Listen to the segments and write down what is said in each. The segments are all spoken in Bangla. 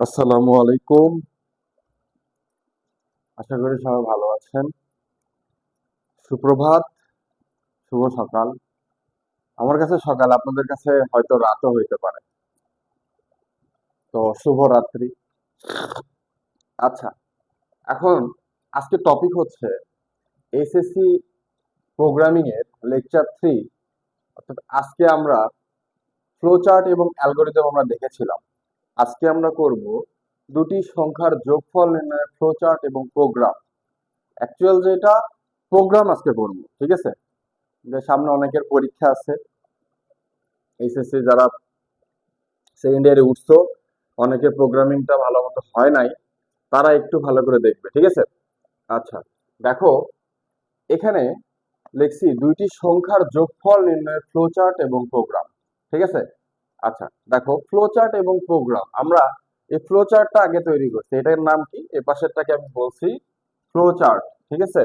আসসালামু আলাইকুম। আশা করি সবাই ভালো আছেন। সুপ্রভাত, শুভ সকাল। আমার কাছে সকাল, আপনাদের কাছে হয়তো রাতও হইতে পারে। তো শুভ রাত্রি। আচ্ছা এখন আজকে টপিক হচ্ছে এসএসসি প্রোগ্রামিং এর লেকচার থ্রি অর্থাৎ আজকে আমরা ফ্লোচার্ট এবং অ্যালগোরিদম আমরা দেখেছিলাম। আজকে আমরা করব দুটি সংখ্যার যোগফল নির্ণয়ের ফ্লোচার্ট এবং প্রোগ্রাম অ্যাকচুয়াল যেটা প্রোগ্রাম আজকে করব, ঠিক আছে? যে সামনে অনেকের পরীক্ষা আছে। এইচএসসি যারা সেকেন্ড ইয়ারে উঠছো, অনেকের প্রোগ্রামিংটা ভালো মতো হয় নাই, তারা একটু ভালো করে দেখবে, ঠিক আছে? আচ্ছা দেখো, এখানে লিখছি দুইটি সংখ্যার যোগফল নির্ণয়ের ফ্লোচার্ট এবং প্রোগ্রাম ঠিক আছে? আচ্ছা দেখো ফ্লোচার্ট এবং প্রোগ্রাম আমরা এই ফ্লোচার্টটা আগে তৈরি করছি, এটার নাম কি? এ পাশেরটাকে আমি বলছি ফ্লোচার্ট ঠিক আছে?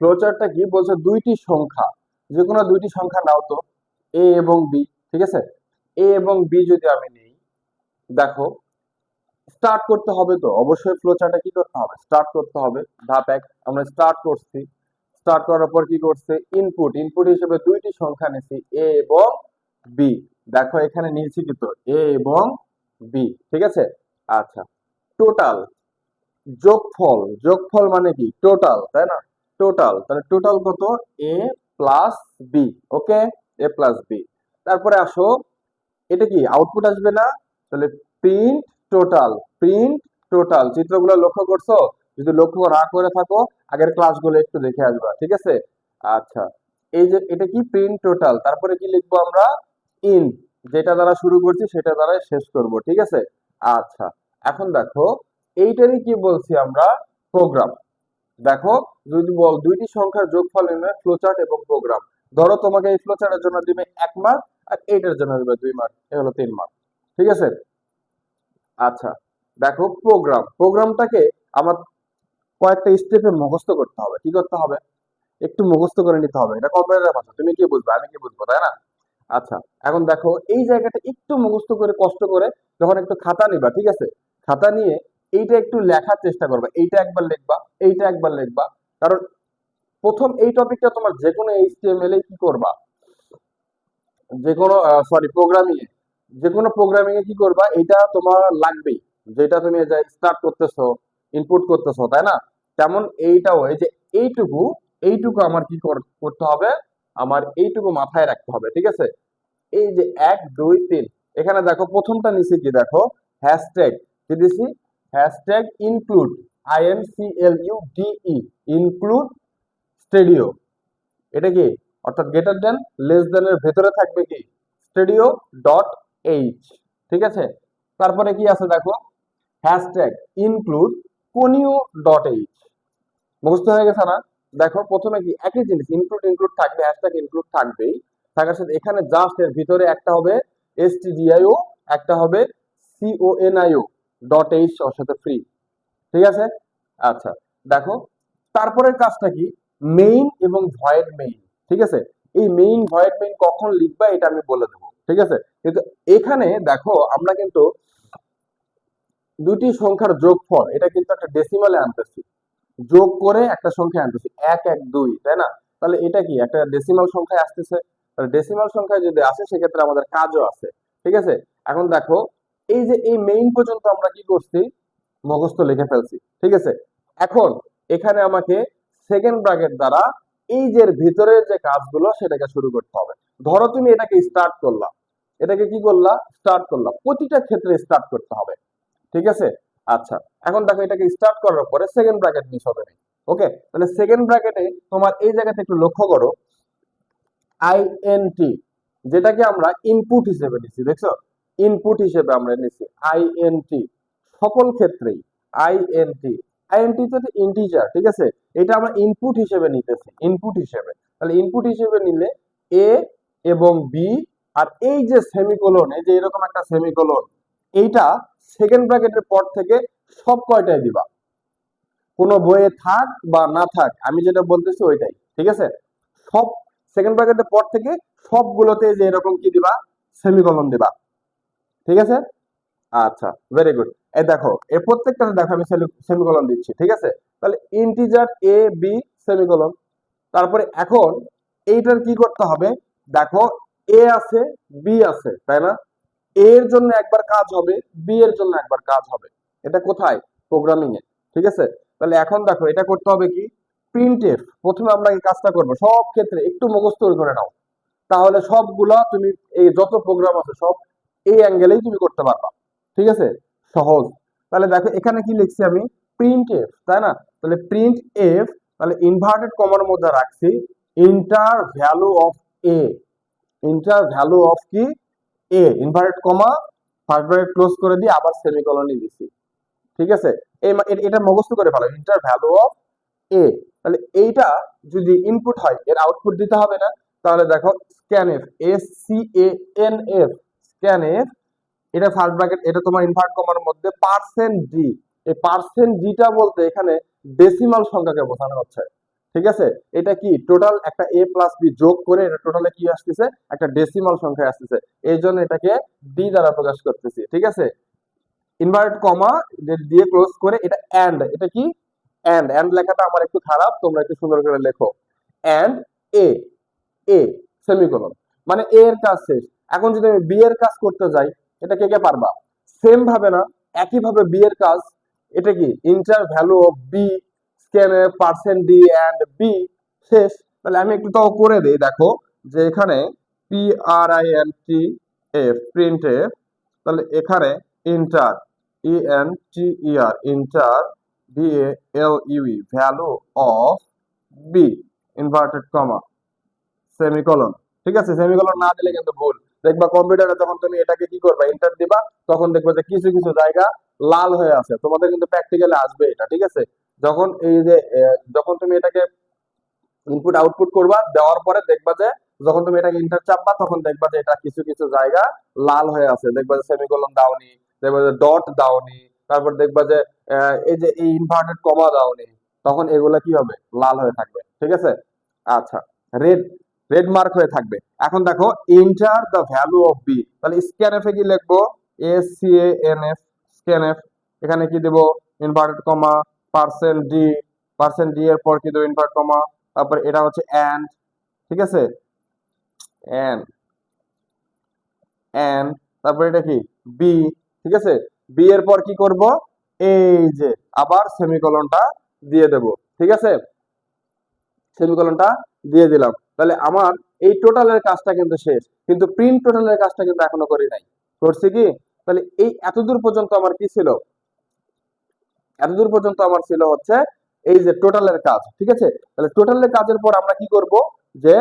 ফ্লোচার্টটা কি? বলছে দুইটি সংখ্যা যে কোনো দুইটি সংখ্যা নাও তো এ এবং বি ঠিক আছে? এ এবং বি যদি আমি নেই, দেখো স্টার্ট করতে হবে তো, অবশ্যই ফ্লোচার্টে কি করতে হবে? স্টার্ট করতে হবে, ধাপ এক, আমরা স্টার্ট করছি স্টার্ট করার পর কি করছে? ইনপুট ইনপুট হিসেবে দুইটি সংখ্যা নিছি এ এবং বি দেখো এখানে নিয়েছি কি তো? এ এবং বি ঠিক আছে? আচ্ছা টোটাল যোগফল যোগফল মানে কি? টোটাল তাই না? টোটাল তাহলে টোটাল কত? A plus B okay A plus B তারপরে আসো, এটা কি? আউটপুট আসবে না? তাহলে প্রিন্ট টোটাল প্রিন্ট টোটাল চিত্রগুলো লক্ষ্য করছ? যদি লক্ষ্য না করে থাকো, আগের ক্লাসগুলো একটু দেখে আসবা, ঠিক আছে? আচ্ছা এই যে, এটা কি? প্রিন্ট টোটাল তারপরে কি লিখব আমরা? ইন যেটা দ্বারা শুরু করছি, সেটা দ্বারা শেষ করব, ঠিক আছে? আচ্ছা এখন দেখো, এইটারই কি বলছি আমরা? প্রোগ্রাম দেখো, যদি বল, দুইটি সংখ্যার যোগফল নির্ণয় ফ্লোচার্ট এবং প্রোগ্রাম ধরো তোমাকে এই ফ্লোচার্টের জন্য দিবে এক মার্ক আর এইটার জন্য দিবে দুই মার্ক এ হলো তিন মার্ক ঠিক আছে? আচ্ছা দেখো প্রোগ্রাম প্রোগ্রামটাকে আমার কয়েকটা স্টেপে মুখস্থ করতে হবে, কি করতে হবে? একটু মুখস্থ করে নিতে হবে, এটা কম্পিউটারের ভাষা তুমি কি বুঝবে? আমি কি বুঝব, তাই না? আচ্ছা এখন দেখো এই জায়গাটা একটু মুখস্থ করে, কষ্ট করে যখন একটু খাতা নিবা, ঠিক আছে? খাতা নিয়ে এইটা একটু লেখার চেষ্টা করবা, এইটা একবার লিখবা, এইটা একবার লিখবা, কারণ প্রথম এই টপিকটা তোমার যে কোনো এইচটিএমএল এ কি করবা? যে কোনো সরি প্রোগ্রামিং এ। যে কোনো প্রোগ্রামিং এ কি করবা? এটা তোমার লাগবেই, যেটা তুমি স্টার্ট করতেছো ইনপুট করতেছো, তাই না? তেমন এইটাও, এই যে এইটুকু এইটুকু আমার কি কর- করতে হবে? আমার এইটুকু মাথায় রাখতে হবে, ঠিক আছে? এই যে এক, দুই, তিন, এখানে দেখো প্রথমটা নিচে কি দেখো হ্যাশট্যাগ কি দিছি? Hashtag include I N C L U D E include stdio এটা কি? অর্থাৎ গ্রেটার দেন লেস দেন এর ভেতরে থাকবে কি? স্টেডিও ডট এইচ ঠিক আছে? তারপরে কি আছে দেখো? Hashtag include conio dot H মুখস্থ হয়ে গেছে না? দেখো, প্রথমে কি একই জিনিস ইনক্লুড ইনক্লুড থাকবে হ্যাশট্যাগ ইনক্লুড থাকবেই। থাকার সাথে এখানে জাস্ট এর ভিতরে একটা হবে S T D I O একটা হবে C O C O N I O dot H ওর সাথে ফ্রি ঠিক আছে? আচ্ছা দেখো, তারপরের কাজটা কি? মেইন এবং ভয়েড মেইন ঠিক আছে? এই মেইন ভয়েড মেইন কখন লিখবা এটা আমি বলে দেবো। ঠিক আছে? কিন্তু এখানে দেখো, আমরা কিন্তু দুটি সংখ্যার যোগফল, এটা কিন্তু একটা ডেসিমালে আনতেছি। যোগ করে একটা সংখ্যা আনতেছি, এক এক, দুই, তাই না? তাহলে এটা কি? একটা ডেসিমাল সংখ্যায় আসতেছে। তাহলে ডেসিমাল সংখ্যায় যদি আসে, সেক্ষেত্রে আমাদের কাজও আছে, ঠিক আছে? এখন দেখো, এই যে এই মেইন পর্যন্ত আমরা কি করছি? মুখস্থ লিখে ফেলছি, ঠিক আছে? এখন এখানে আমাকে সেকেন্ড ব্র্যাকেট দ্বারা এই যে ভিতরের যে কাজগুলো, সেটাকে শুরু করতে হবে। ধরো তুমি এটাকে স্টার্ট করলা। এটাকে কি করলা? স্টার্ট করলা। প্রতিটা ক্ষেত্রে স্টার্ট করতে হবে, ঠিক আছে? আচ্ছা এখন দেখো এটাকে স্টার্ট করার পরে সেকেন্ড ব্র্যাকেট মিস হবে। না ওকে তাহলে সেকেন্ড ব্র্যাকেটে তোমার এই জায়গাতে একটু লক্ষ্য করো। আইএনটি যেটাকে আমরা ইনপুট হিসেবে নিচ্ছি দেখছ? ইনপুট হিসেবে আমরা নিচ্ছি আইএনটি সকল ক্ষেত্রেই আইএনটি আইএনটি তো ইন্টিজার ঠিক আছে? এটা আমরা ইনপুট হিসেবে নিতেছি ইনপুট হিসেবে। তাহলে ইনপুট হিসেবে নিলে এ এবং বি আর এই যে সেমিকোলন এই যে এরকম একটা সেমিকোলন এইটা সেকেন্ড ব্র্যাকেটের পর থেকে সব কয়টায় দিবা? কোনো বইয়ে থাক বা না থাক, আমি যেটা বলতেছি ওইটাই, ঠিক আছে? সব সেকেন্ড ব্র্যাকেটের পর থেকে সবগুলোতে যে এরকম কি দিবা? সেমিকোলন দিবা, ঠিক আছে? আচ্ছা ভেরি গুড এই দেখো, এই প্রত্যেকটাতে দেখো আমি সেমিকোলন দিচ্ছি, ঠিক আছে? তাহলে ইন্টিজার এ বি সেমিকোলন তারপরে এখন এইটার কি করতে হবে? দেখো এ আছে বি আছে, তাই না? এ এর জন্য একবার কাজ হবে বি এর জন্য একবার কাজ হবে। এটা কোথায়? প্রোগ্রামিং এ। ঠিক আছে? তাহলে এখন দেখো, এটা করতে হবে কি? প্রিন্টএফ প্রথমে আমরা এই কাজটা করব। সব ক্ষেত্রে একটু মুখস্থ করে নাও। তাহলে সবগুলা তুমি, এই যত প্রোগ্রাম আছে, সব এই অ্যাঙ্গেলেই তুমি করতে পারবা। ঠিক আছে? সহজ। তাহলে দেখো, এখানে কি লিখছি আমি? প্রিন্ট এফ তাই না? তাহলে প্রিন্ট এফ তাহলে ইনভার্টেড কমার মধ্যে রাখছি inter value of A inter value of কি? A inverted comma first bracket close করে দিয়ে আবার সেমিকলনই দিছি। ঠিক আছে? এই এটা মুখস্থ করে ফেলো ইন্টার ভ্যালু অফ এ তাহলে এইটা যদি ইনপুট হয়, এর আউটপুট দিতে হবে না। তাহলে দেখো scanf S C A N F scanf এটা ফার্স্ট ব্র্যাকেট এটা তোমার ইনভার্ট কমার মধ্যে পার্সেন্ট ডি এই পার্সেন্ট ডিটা বলতে এখানে ডেসিমাল সংখ্যাকে বোঝানো হচ্ছে। ঠিক আছে? এটা কি? টোটাল একটা এ প্লাস বি যোগ করে এটা টোটালে কি আসতেছে? একটা ডেসিমাল সংখ্যা আসতেছে। এই জন্য এটাকে ডি দ্বারা প্রকাশ করতেছি, ঠিক আছে? ইনভার্ট কমা দিয়ে ক্লোজ করে এটা অ্যান্ড এটা কি? অ্যান্ড অ্যান্ড লেখাটা আমার একটু খারাপ, তোমরা একটু সুন্দর করে লেখো। অ্যান্ড এ এ সেমিকোলন মানে এ এর কাজ শেষ। এখন যদি আমি বি এর কাজ করতে যাই, এটা কে কে পারবা? সেম ভাবে না একই ভাবে বি এর কাজ, এটা কি? ইন্টার ভ্যালু অফ বি স্ক্যানে পার্সেন্ট ডি অ্যান্ড বি শেষ। তাহলে আমি একটু তাও করে দিই, দেখো, যে এখানে P R I N T print তাহলে এখানে inter E N T E R inter B A L value of B inverted comma semicolon ঠিক আছে? সেমিকোলন না দিলে কিন্তু ভুল। দেখবা কম্পিউটারে যখন তুমি এটাকে কি করবা এন্টার দিবা, তখন দেখবা যে কিছু কিছু জায়গা লাল হয়ে আছে। তোমাদের কিন্তু প্র্যাকটিক্যালি আসবে এটা, ঠিক আছে? যখন এই যে যখন তুমি এটাকে ইনপুট আউটপুট করবা, দেওয়ার পরে দেখবা যে, যখন তুমি এটাকে ইন্টার চাপবা, তখন দেখবা যে এটা কিছু কিছু জায়গা লাল হয়ে আছে। দেখবা যে সেমিকোলন দাওনি, দেখবা যে ডট দাওনি, তারপর দেখবা যে এই যে এই ইনভার্টেড কমা দাওনি, তখন এগুলা কি হবে? লাল হয়ে থাকবে। ঠিক আছে? আচ্ছা রেড রেড মার্ক হয়ে থাকবে। এখন দেখো inter the value of B তাহলে স্ক্যানএফ এ কি লিখব? S C A N F scanf এখানে কি দেবো? Inverted comma percent D percent D এর পর কি দেবো ইনভার্ট কমা তারপর এটা হচ্ছে অ্যান্ড ঠিক আছে? অ্যান্ড অ্যান্ড তারপর এটা কি? বি ঠিক আছে? বি এর পর কি করব? এই যে, আবার সেমিকোলনটা দিয়ে দেব, ঠিক আছে? সেমিকোলনটা দিয়ে দিলাম। তাহলে আমার এই টোটালের কাজটা কিন্তু শেষ, কিন্তু প্রিন্ট টোটালের কাজটা কিন্তু এখনও করি নাই। করছি কি? তাহলে এই এতদূর পর্যন্ত আমার কি ছিল? এতদূর পর্যন্ত আমার ছিল হচ্ছে এই যে টোটালের কাজ, ঠিক আছে? তাহলে টোটালের কাজের পর আমরা কি করব? যে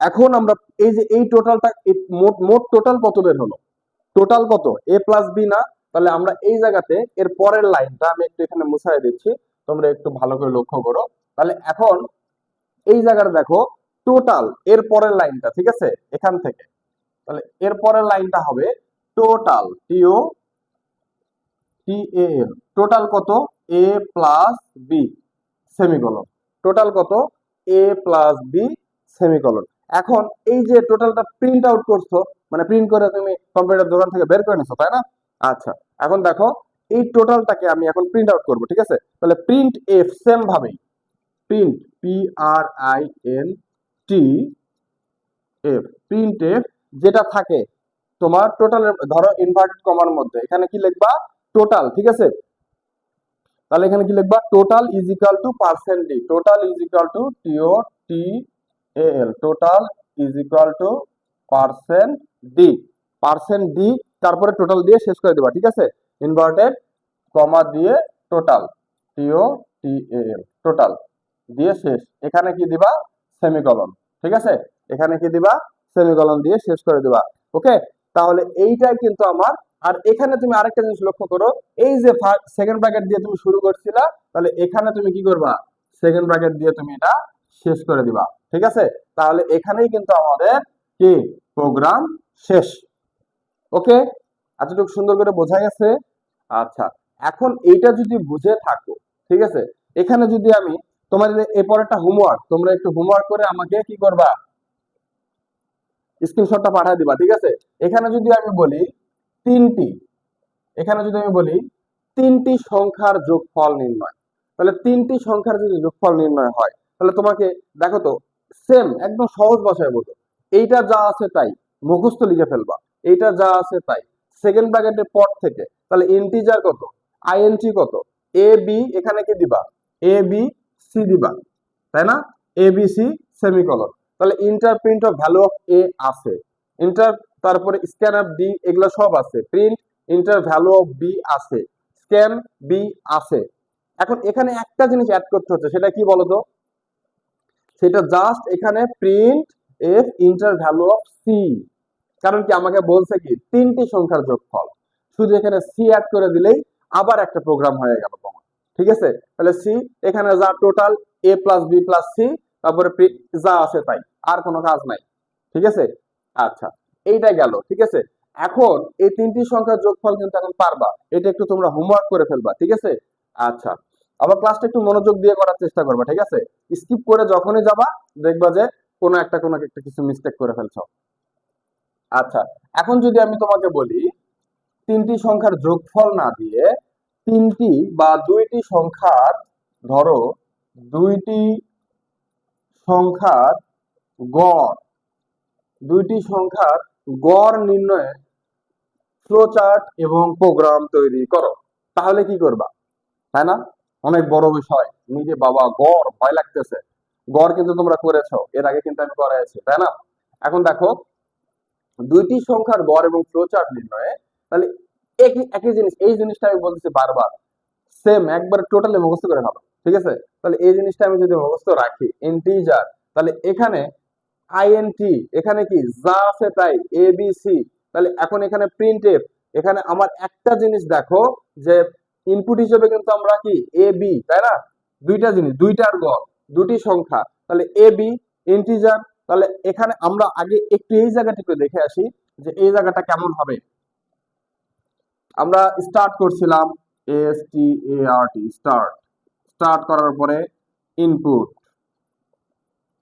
এখন আমরা এই যে এই টোটালটা মোট মোট টোটাল কত বের হলো? টোটাল কত? এ প্লাস বি না? তাহলে আমরা এই জায়গাতে এর পরের লাইনটা আমি একটু এখানে মুছাই দিচ্ছি, তোমরা একটু ভালো করে লক্ষ্য করো। তাহলে এখন এই জায়গাটা দেখো টোটাল এর পরের লাইনটা, ঠিক আছে? এখান থেকে। তাহলে এর পরের লাইনটা হবে টোটাল টিও টি এ এল টোটাল কত? A plus B, semicolon. Total কত? A plus B, semicolon. এখন এই যে টোটালটা প্রিন্ট আউট করছ মানে প্রিন্ট করে তুমি কম্পিউটার দোকান থেকে বের করে নিছো, তাই না? আচ্ছা এখন দেখো, এই টোটালটাকে আমি এখন প্রিন্ট আউট করব, ঠিক আছে? তাহলে প্রিন্ট এফ সেম ভাবেই। Print P R I N T F print F যেটা থাকে তোমার টোটালের ধরো ইনভার্টেড কমার মধ্যে, এখানে কি লিখবা? টোটাল ঠিক আছে? তাহলে এখানে কি লিখবা? Total is equal to percent D total is equal to T O T L total is equal to percent D percent D তারপরে টোটাল দিয়ে শেষ করে দেবা, ঠিক আছে? ইনভার্টেড কমা দিয়ে টোটাল টিও টি এল টোটাল দিয়ে শেষ। এখানে কি দিবা? সেমিকলন ঠিক আছে? এখানে কি দিবা? সেমিকলন দিয়ে শেষ করে দিবা ওকে তাহলে এইটাই কিন্তু আমার আর এখানে তুমি আরেকটা জিনিস লক্ষ্য করো, এই যে সেকেন্ড ব্র্যাকেট দিয়ে তুমি শুরু করছিলা, তাহলে এখানে তুমি কি করবা? সেকেন্ড ব্র্যাকেট দিয়ে তুমি এটা শেষ করে দিবা, ঠিক আছে? তাহলে এখানেই কিন্তু আমাদের কি? প্রোগ্রাম শেষ। ওকে? এতটুকু সুন্দর করে বোঝা গেছে? আচ্ছা এখন এইটা যদি বুঝে থাকো, ঠিক আছে? এখানে যদি আমি তোমাদের এরপর একটা হোমওয়ার্ক তোমরা একটু হোমওয়ার্ক করে আমাকে কি করবা? স্ক্রিনশটটা পাঠিয়ে দিবা, ঠিক আছে? এখানে যদি আমি বলি তিনটি। এখানে যদি আমি বলি, তিনটি সংখ্যার যোগফল নির্ণয়। তাহলে তিনটি সংখ্যার যদি যোগফল নির্ণয় হয়, তাহলে তোমাকে, দেখো তো সেম একদম সহজ ভাষায় বলতো এইটা যা আছে তাই, মুখস্থ লিখে ফেলবা। এইটা যা আছে তাই সেকেন্ড ব্র্যাকেটের পর থেকে, তাহলে ইন্টিজার কত? আইএনটি কত? এ বি এখানে কি দিবা? এ বি সি দিবা। তাই না? এ বি সি সেমিকলন তাহলে enter print of value of A আছে। ইন্টার তারপরে স্ক্যান অফ ডি এগুলো সব আছে। Print enter value of B আছে। স্ক্যান বি আছে। এখন এখানে একটা জিনিস অ্যাড করতে হচ্ছে, সেটা কি বলতো? সেটা জাস্ট এখানে print F enter value of C কারণ কি আমাকে বলছে কি? তিনটি সংখ্যার যোগফল। শুধু এখানে সি অ্যাড করে দিলেই আবার একটা প্রোগ্রাম হয়ে গেল তোমার। ঠিক আছে? তাহলে সি এখানে যা total A plus B plus C তারপরে যা আছে তাই। আর কোনো কাজ নাই। ঠিক আছে? আচ্ছা। এইটা গেল, ঠিক আছে? এখন এই তিনটি সংখ্যার যোগফল কিন্তু এখন পারবা। এটা একটু তোমরা হোমওয়ার্ক করে ফেলবা, ঠিক আছে? আচ্ছা আবার ক্লাসটা একটু মনোযোগ দিয়ে করার চেষ্টা করবা, ঠিক আছে? স্কিপ করে যখনই যাবা, দেখবা যে কোনো একটা কোনো একটা কিছু মিস্টেক করে ফেলছো। আচ্ছা এখন যদি আমি তোমাকে বলি, তিনটি সংখ্যার যোগফল না দিয়ে তিনটি বা দুইটি সংখ্যার, ধরো, দুইটি সংখ্যার গড় দুইটি সংখ্যার গড় নির্ণয়ে ফ্লোচার্ট এবং প্রোগ্রাম তৈরি করো। তাহলে কি করবা? তাই না? অনেক বড় বিষয়। নিজে বাবা, গড়, ভয় লাগতেছে। গড় কিন্তু তোমরা করেছ। এর আগে কিন্তু আমি করাইছি, তাই না? এখন দেখো, দুইটি সংখ্যার গড় এবং ফ্লোচার্ট নির্ণয়ে, তাহলে একই একই জিনিস, এই জিনিসটা আমি বলতেছি বারবার। সেম একবার টোটালি মুখস্থ করে ভালো ঠিক আছে? তাহলে এই জিনিসটা আমি যদি মুখস্থ রাখি ইন্টিজার তাহলে এখানে আইএনটি এখানে কি? যা আছে তাই এ বি সি তাহলে এখন এখানে প্রিন্ট এফ এখানে আমার একটা জিনিস দেখো, যে ইনপুট হিসেবে কিন্তু আমরা কি? এ বি তাই না? দুইটা জিনিস দুইটার গড়, দুটি সংখ্যা। তাহলে এ বি ইন্টিজার তাহলে এখানে আমরা আগে একটু এই জায়গাটা একটু দেখে আসি, যে এই জায়গাটা কেমন হবে। আমরা স্টার্ট করছিলাম S T A R T start start করার পরে ইনপুট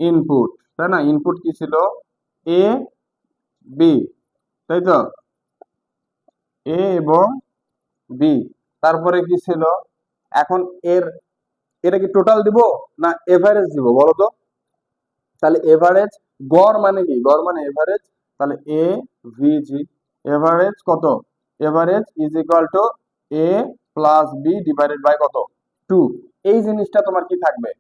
ইনপুট তাই না? ইনপুট কি ছিল? এ বি তাই তো? এ এবং বি তারপরে কি ছিল? এখন এর, এটা কি টোটাল দিব না এভারেজ দিব বলো তো? তাহলে এভারেজ গড় মানে কি? গড় মানে এভারেজ তাহলে এ ভি জি এভারেজ কত? Average is equal to A plus B divided by কত? টু এই জিনিসটা তোমার কি থাকবে?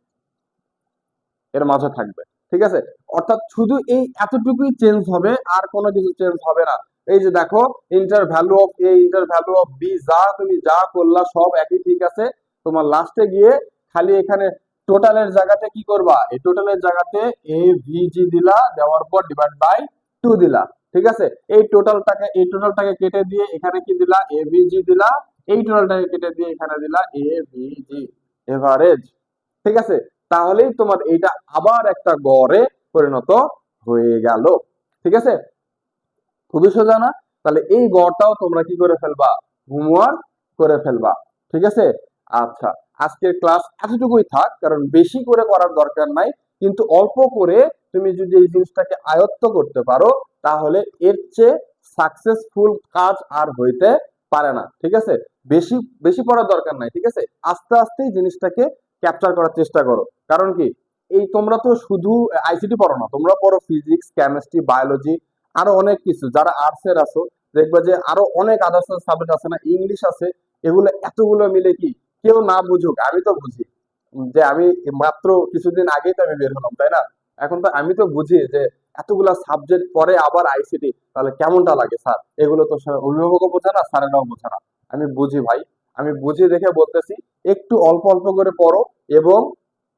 এর মাঝে থাকবে। ঠিক আছে? অর্থাৎ শুধু এই এতটুকুই চেঞ্জ হবে, আর কোনো কিছু চেঞ্জ হবে না। এই যে দেখো enter value of A enter value of B যা তুমি যা করলা, সব একই ঠিক আছে। তোমার লাস্টে গিয়ে খালি এখানে টোটালের জায়গাতে কি করবা? এই টোটালের জায়গাতে এ ভি জি দিলা, দেওয়ার পর ডিভাইড বাই টু দিলা, ঠিক আছে? এই টোটালটাকে এই টোটালটাকে কেটে দিয়ে এখানে কি দিলা? এ ভি জি দিলা, এই টোটালটাকে কেটে দিয়ে এখানে দিলা এ ভি জি এভারেজ ঠিক আছে? তাহলেই তোমার এইটা আবার একটা গড়ে পরিণত হয়ে গেল। ঠিক আছে? খুবই সোজা না? তাহলে এই গড়টাও তোমরা কি করে ফেলবা? হোমওয়ার্ক করে ফেলবা। ঠিক আছে? আচ্ছা আজকের ক্লাস এতটুকুই থাক, কারণ বেশি করে করার দরকার নাই, কিন্তু অল্প করে তুমি যদি এই জিনিসটাকে আয়ত্ত করতে পারো, তাহলে এর চেয়ে সাকসেসফুল কাজ আর হইতে পারে না। ঠিক আছে? বেশি বেশি পড়ার দরকার নাই। ঠিক আছে? আস্তে আস্তে এই জিনিসটাকে ক্যাপচার করার চেষ্টা করো। কারণ কি? এই তোমরা তো শুধু আইসিটি পড়ো না, তোমরা পড়ো ফিজিক্স কেমিস্ট্রি বায়োলজি আরও অনেক কিছু। যারা আর্টস এর আছো, দেখবে যে আরও অনেক আদার্স সাবজেক্ট আছে না ইংলিশ আছে, এগুলো এতগুলো মিলে কি? কেউ না বুঝুক, আমি তো বুঝি। যে আমি মাত্র কিছুদিন আগেই তো আমি বের হলাম, তাই না? এখন তো আমি তো বুঝি যে এতগুলা সাবজেক্ট পরে আবার আইসিটি তাহলে কেমনটা লাগে স্যার এগুলো তো অভিভাবকও বোঝা না, স্যারেরাও বোঝে না। আমি বুঝি ভাই, আমি বুঝি দেখে বলতেছি। একটু অল্প অল্প করে পড়ো এবং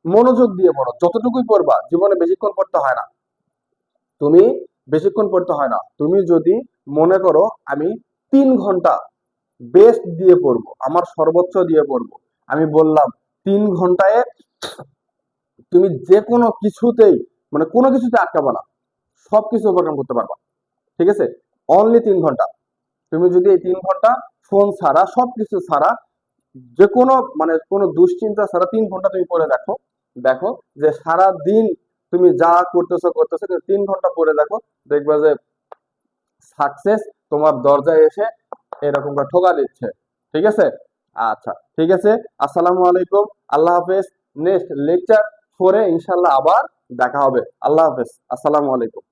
মনোযোগ দিয়ে পড়ো। যতটুকুই পড়বা, জীবনে বেশিক্ষণ পড়তে হয় না। তুমি বেশিক্ষণ পড়তে হয় না। তুমি যদি মনে করো আমি তিন ঘণ্টা বেস্ট দিয়ে পড়ব, আমার সর্বোচ্চ দিয়ে পড়ব, আমি বললাম তিন ঘন্টায় তুমি যে কোনো কিছুতেই মানে কোনো কিছুতে আটকাবা না সব কিছু ওভারকাম করতে পারবা। ঠিক আছে? অনলি তিন ঘণ্টা। তুমি যদি এই তিন ঘণ্টা ফোন ছাড়া সব কিছু ছাড়া যে কোনো মানে কোনো দুশ্চিন্তা সারা তিন ঘণ্টা তুমি পড়ে দেখো। দেখো যে সারা দিন তুমি যা করতেছো করতেছো তিন ঘণ্টা পড়ে দেখো, দেখবা যে সাকসেস তোমার দরজায় এসে এরকম করে ঠোকা দিচ্ছে। ঠিক আছে? আচ্ছা ঠিক আছে? আসসালামু আলাইকুম। আল্লাহ হাফেজ। নেক্সট লেকচার ফোরে ইনশাল্লাহ আবার দেখা হবে। আল্লাহ হাফেজ। আসসালামু আলাইকুম।